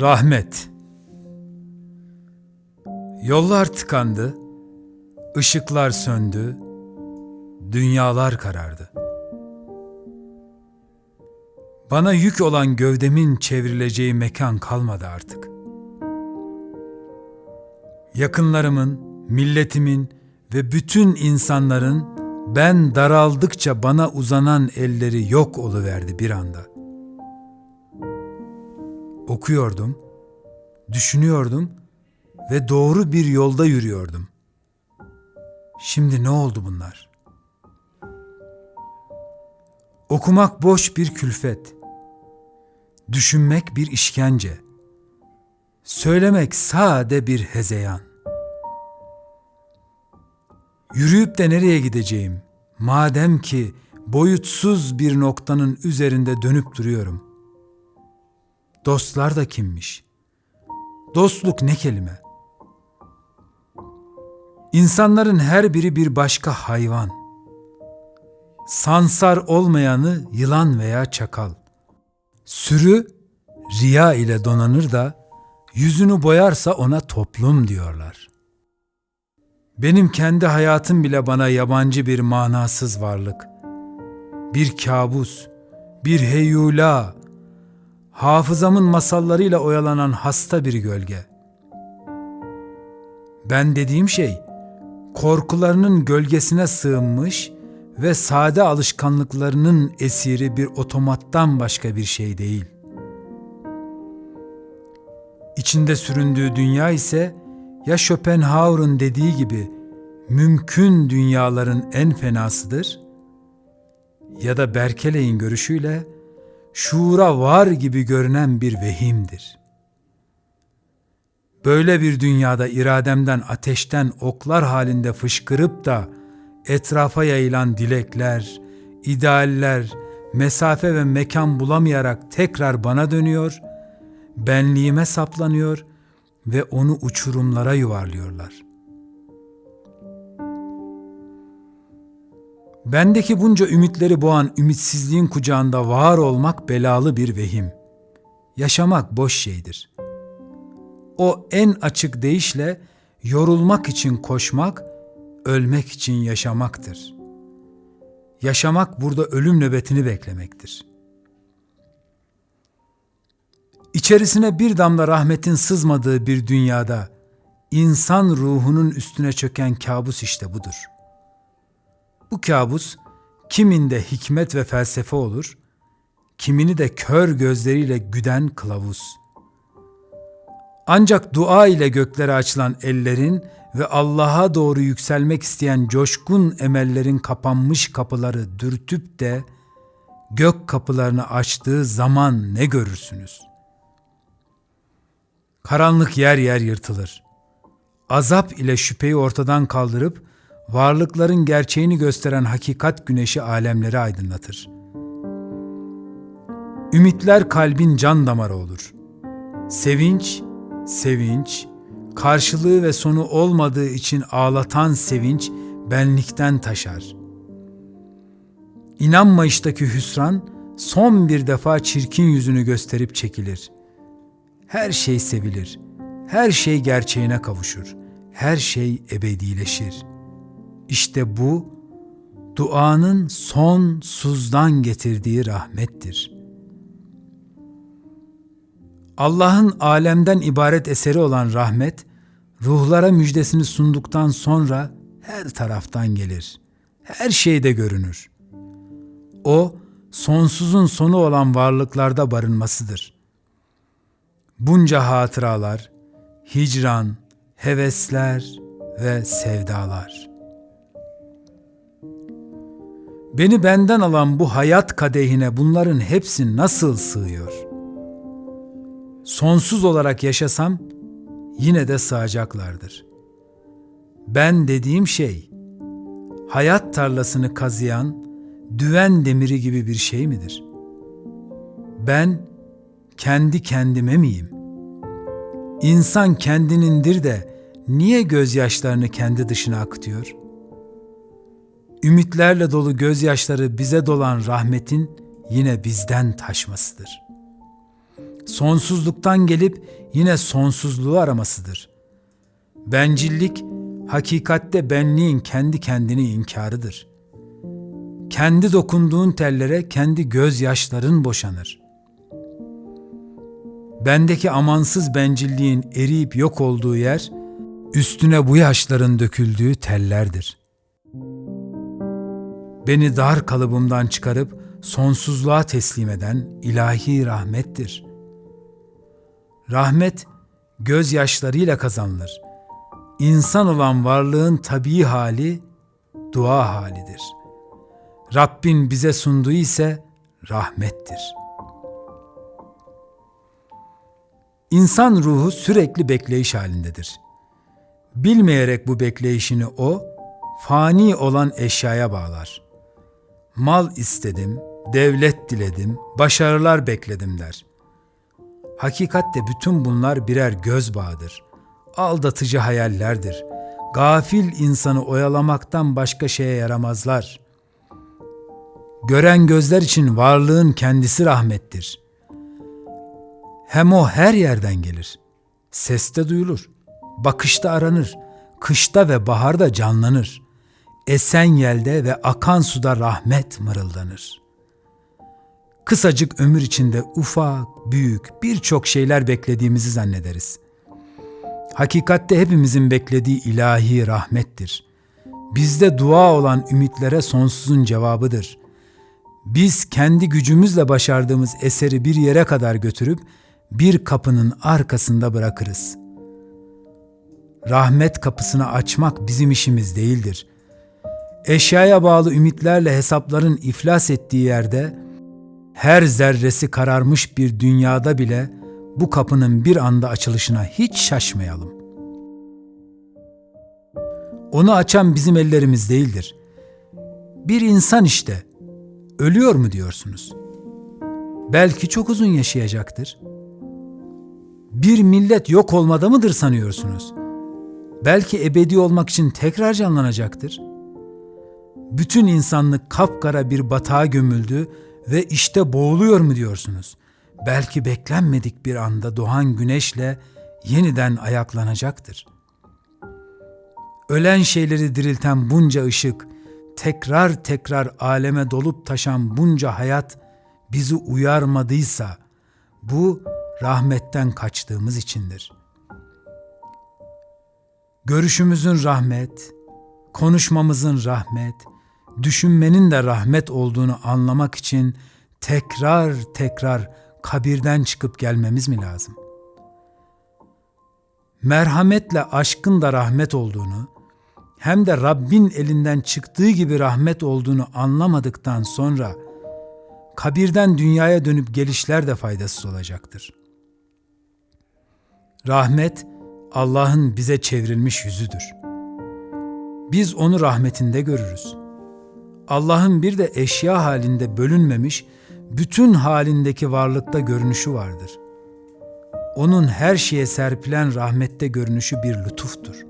Rahmet Yollar tıkandı, ışıklar söndü, dünyalar karardı. Bana yük olan gövdemin çevrileceği mekan kalmadı artık. Yakınlarımın, milletimin ve bütün insanların ben daraldıkça bana uzanan elleri yok oluverdi bir anda. Okuyordum, düşünüyordum ve doğru bir yolda yürüyordum. Şimdi ne oldu bunlar? Okumak boş bir külfet. Düşünmek bir işkence. Söylemek sade bir hezeyan. Yürüyüp de nereye gideceğim? Madem ki boyutsuz bir noktanın üzerinde dönüp duruyorum. Dostlar da kimmiş? Dostluk ne kelime? İnsanların her biri bir başka hayvan. Sansar olmayanı yılan veya çakal. Sürü riya ile donanır da yüzünü boyarsa ona toplum diyorlar. Benim kendi hayatım bile bana yabancı bir manasız varlık. Bir kabus, bir heyula, hafızamın masallarıyla oyalanan hasta bir gölge. Ben dediğim şey, korkularının gölgesine sığınmış ve sade alışkanlıklarının esiri bir otomattan başka bir şey değil. İçinde süründüğü dünya ise ya Schopenhauer'un dediği gibi mümkün dünyaların en fenasıdır ya da Berkeley'in görüşüyle şuura var gibi görünen bir vehimdir. Böyle bir dünyada irademden ateşten oklar halinde fışkırıp da etrafa yayılan dilekler, idealler, mesafe ve mekan bulamayarak tekrar bana dönüyor, benliğime saplanıyor ve onu uçurumlara yuvarlıyorlar. Bendeki bunca ümitleri boğan ümitsizliğin kucağında var olmak belalı bir vehim. Yaşamak boş şeydir. O en açık deyişle yorulmak için koşmak, ölmek için yaşamaktır. Yaşamak burada ölüm nöbetini beklemektir. İçerisine bir damla rahmetin sızmadığı bir dünyada insan ruhunun üstüne çöken kabus işte budur. Bu kabus kiminde hikmet ve felsefe olur, kimini de kör gözleriyle güden kılavuz. Ancak dua ile göklere açılan ellerin ve Allah'a doğru yükselmek isteyen coşkun emellerin kapanmış kapıları dürtüp de gök kapılarını açtığı zaman ne görürsünüz? Karanlık yer yer yırtılır. Azap ile şüpheyi ortadan kaldırıp varlıkların gerçeğini gösteren hakikat güneşi alemleri aydınlatır. Ümitler kalbin can damarı olur. Sevinç, sevinç, karşılığı ve sonu olmadığı için ağlatan sevinç benlikten taşar. İnanmayıştaki hüsran son bir defa çirkin yüzünü gösterip çekilir. Her şey sevilir, her şey gerçeğine kavuşur, her şey ebedileşir. İşte bu duanın sonsuzdan getirdiği rahmettir.'' Allah'ın alemden ibaret eseri olan rahmet, ruhlara müjdesini sunduktan sonra her taraftan gelir. Her şeyde görünür. O, sonsuzun sonu olan varlıklarda barınmasıdır. Bunca hatıralar, hicran, hevesler ve sevdalar. Beni benden alan bu hayat kadehine bunların hepsi nasıl sığıyor?'' sonsuz olarak yaşasam yine de sığacaklardır. Ben dediğim şey hayat tarlasını kazıyan düven demiri gibi bir şey midir? Ben kendi kendime miyim? İnsan kendinindir de niye gözyaşlarını kendi dışına akıtıyor? Ümitlerle dolu gözyaşları bize dolan rahmetin yine bizden taşmasıdır.'' sonsuzluktan gelip yine sonsuzluğu aramasıdır. Bencillik, hakikatte benliğin kendi kendini inkarıdır. Kendi dokunduğun tellere kendi gözyaşların boşanır. Bendeki amansız bencilliğin eriyip yok olduğu yer, üstüne bu yaşların döküldüğü tellerdir. Beni dar kalıbımdan çıkarıp sonsuzluğa teslim eden ilahi rahmettir. Rahmet gözyaşlarıyla kazanılır. İnsan olan varlığın tabii hali dua halidir. Rabbin bize sunduğu ise rahmettir. İnsan ruhu sürekli bekleyiş halindedir. Bilmeyerek bu bekleyişini o, fani olan eşyaya bağlar. Mal istedim, devlet diledim, başarılar bekledim der. Hakikatte bütün bunlar birer göz bağıdır. Aldatıcı hayallerdir. Gafil insanı oyalamaktan başka şeye yaramazlar. Gören gözler için varlığın kendisi rahmettir. Hem o her yerden gelir. Seste duyulur, bakışta aranır, kışta ve baharda canlanır. Esen ve akan suda rahmet mırıldanır.'' kısacık ömür içinde ufak, büyük birçok şeyler beklediğimizi zannederiz. Hakikatte hepimizin beklediği ilahi rahmettir. Bizde dua olan ümitlere sonsuzun cevabıdır. Biz kendi gücümüzle başardığımız eseri bir yere kadar götürüp bir kapının arkasında bırakırız. Rahmet kapısını açmak bizim işimiz değildir. Eşyaya bağlı ümitlerle hesapların iflas ettiği yerde her zerresi kararmış bir dünyada bile bu kapının bir anda açılışına hiç şaşmayalım. Onu açan bizim ellerimiz değildir. Bir insan işte. Ölüyor mu diyorsunuz? Belki çok uzun yaşayacaktır. Bir millet yok olmada mıdır sanıyorsunuz? Belki ebedi olmak için tekrar canlanacaktır. Bütün insanlık kapkara bir batağa gömüldü ve işte boğuluyor mu diyorsunuz? Belki beklenmedik bir anda doğan güneşle yeniden ayaklanacaktır. Ölen şeyleri dirilten bunca ışık, tekrar tekrar aleme dolup taşan bunca hayat bizi uyarmadıysa bu rahmetten kaçtığımız içindir. Görüşümüzün rahmet, konuşmamızın rahmet, düşünmenin de rahmet olduğunu anlamak için tekrar tekrar kabirden çıkıp gelmemiz mi lazım? Merhametle aşkın da rahmet olduğunu, hem de Rabbin elinden çıktığı gibi rahmet olduğunu anlamadıktan sonra kabirden dünyaya dönüp gelişler de faydasız olacaktır. Rahmet Allah'ın bize çevrilmiş yüzüdür. Biz onu rahmetinde görürüz. Allah'ın bir de eşya halinde bölünmemiş, bütün halindeki varlıkta görünüşü vardır. Onun her şeye serpilen rahmette görünüşü bir lütuftur.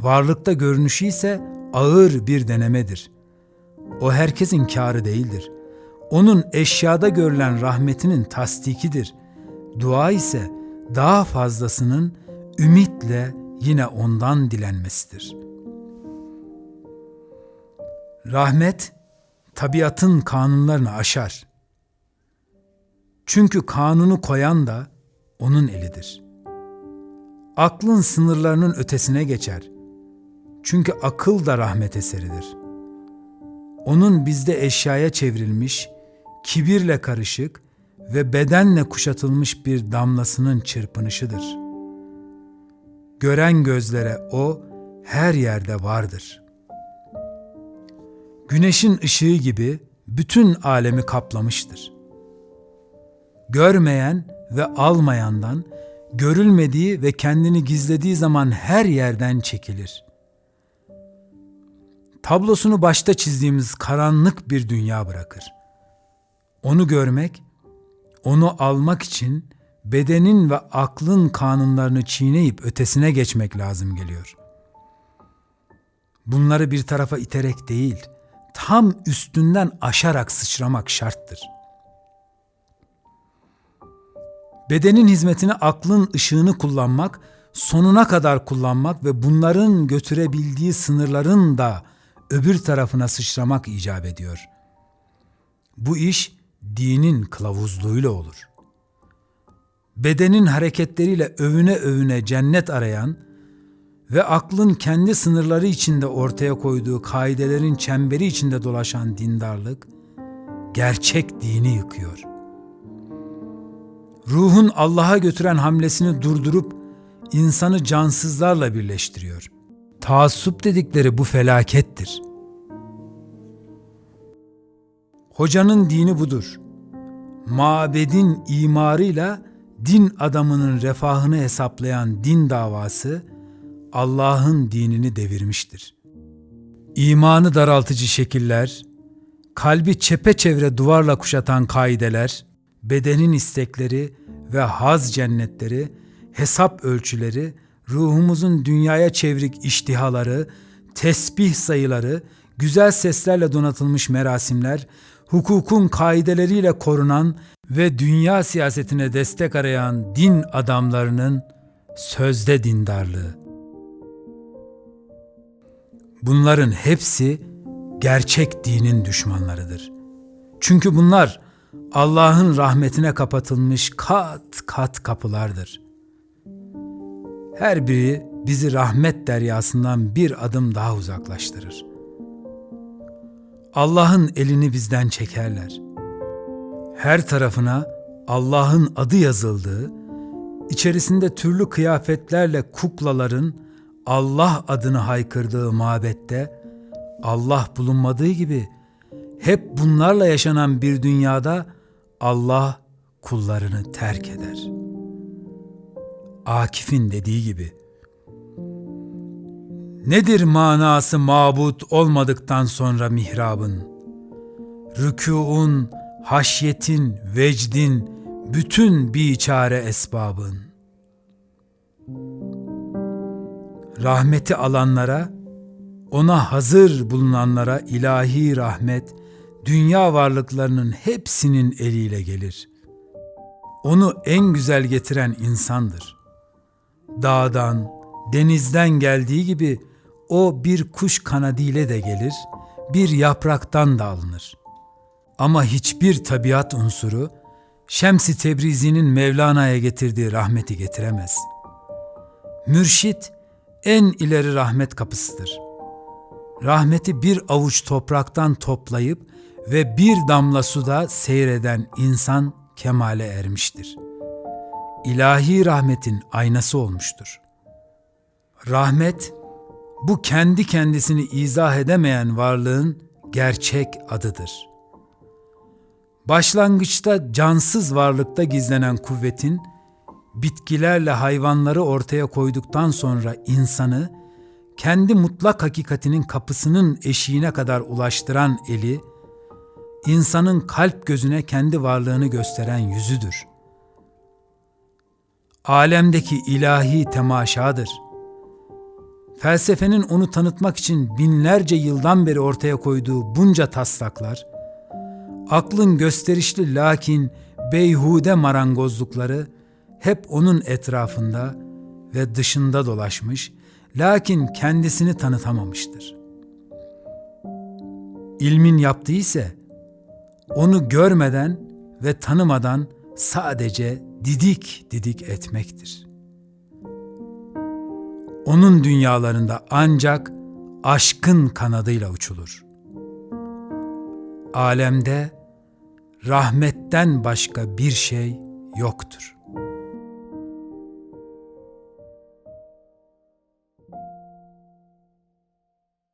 Varlıkta görünüşü ise ağır bir denemedir. O herkesin kârı değildir. Onun eşyada görülen rahmetinin tasdikidir. Dua ise daha fazlasının ümitle yine ondan dilenmesidir.'' Rahmet tabiatın kanunlarını aşar. Çünkü kanunu koyan da onun elidir. Aklın sınırlarının ötesine geçer. Çünkü akıl da rahmet eseridir. Onun bizde eşyaya çevrilmiş, kibirle karışık ve bedenle kuşatılmış bir damlasının çırpınışıdır. Gören gözlere o her yerde vardır.'' Güneşin ışığı gibi bütün alemi kaplamıştır. Görmeyen ve almayandan, görülmediği ve kendini gizlediği zaman her yerden çekilir. Tablosunu başta çizdiğimiz karanlık bir dünya bırakır. Onu görmek, onu almak için bedenin ve aklın kanunlarını çiğneyip ötesine geçmek lazım geliyor. Bunları bir tarafa iterek değil, tam üstünden aşarak sıçramak şarttır. Bedenin hizmetine aklın ışığını kullanmak, sonuna kadar kullanmak ve bunların götürebildiği sınırların da öbür tarafına sıçramak icap ediyor. Bu iş dinin kılavuzluğuyla olur. Bedenin hareketleriyle övüne övüne cennet arayan ve aklın kendi sınırları içinde ortaya koyduğu kaidelerin çemberi içinde dolaşan dindarlık, gerçek dini yıkıyor. Ruhun Allah'a götüren hamlesini durdurup insanı cansızlarla birleştiriyor. Taassup dedikleri bu felakettir. Hocanın dini budur. Mabedin imarıyla din adamının refahını hesaplayan din davası Allah'ın dinini devirmiştir. İmanı daraltıcı şekiller, kalbi çepeçevre duvarla kuşatan kaideler, bedenin istekleri ve haz cennetleri, hesap ölçüleri, ruhumuzun dünyaya çevrik iştihaları, tesbih sayıları, güzel seslerle donatılmış merasimler, hukukun kaideleriyle korunan ve dünya siyasetine destek arayan din adamlarının sözde dindarlığı. Bunların hepsi gerçek dinin düşmanlarıdır. Çünkü bunlar Allah'ın rahmetine kapatılmış kat kat kapılardır. Her biri bizi rahmet deryasından bir adım daha uzaklaştırır. Allah'ın elini bizden çekerler. Her tarafına Allah'ın adı yazıldığı, içerisinde türlü kıyafetlerle kuklaların Allah adını haykırdığı mabette Allah bulunmadığı gibi hep bunlarla yaşanan bir dünyada Allah kullarını terk eder. Akif'in dediği gibi Nedir manası mabut olmadıktan sonra mihrabın? Rükûun, haşyetin, vecdin, bütün biçare esbabın. Rahmeti alanlara, ona hazır bulunanlara ilahi rahmet, dünya varlıklarının hepsinin eliyle gelir. Onu en güzel getiren insandır. Dağdan, denizden geldiği gibi o bir kuş kanadıyla de gelir, bir yapraktan da alınır. Ama hiçbir tabiat unsuru Şems-i Tebrizi'nin Mevlana'ya getirdiği rahmeti getiremez. Mürşit en ileri rahmet kapısıdır. Rahmeti bir avuç topraktan toplayıp ve bir damla suda seyreden insan kemale ermiştir. İlahi rahmetin aynası olmuştur. Rahmet, bu kendi kendisini izah edemeyen varlığın gerçek adıdır. Başlangıçta cansız varlıkta gizlenen kuvvetin, bitkilerle hayvanları ortaya koyduktan sonra insanı, kendi mutlak hakikatinin kapısının eşiğine kadar ulaştıran eli, insanın kalp gözüne kendi varlığını gösteren yüzüdür. Alemdeki ilahi temaşadır.'' felsefenin onu tanıtmak için binlerce yıldan beri ortaya koyduğu bunca taslaklar, aklın gösterişli lakin beyhude marangozlukları hep onun etrafında ve dışında dolaşmış, lakin kendisini tanıtamamıştır. İlmin yaptığı ise onu görmeden ve tanımadan sadece didik didik etmektir.'' Onun dünyalarında ancak aşkın kanadıyla uçulur. Alemde rahmetten başka bir şey yoktur.''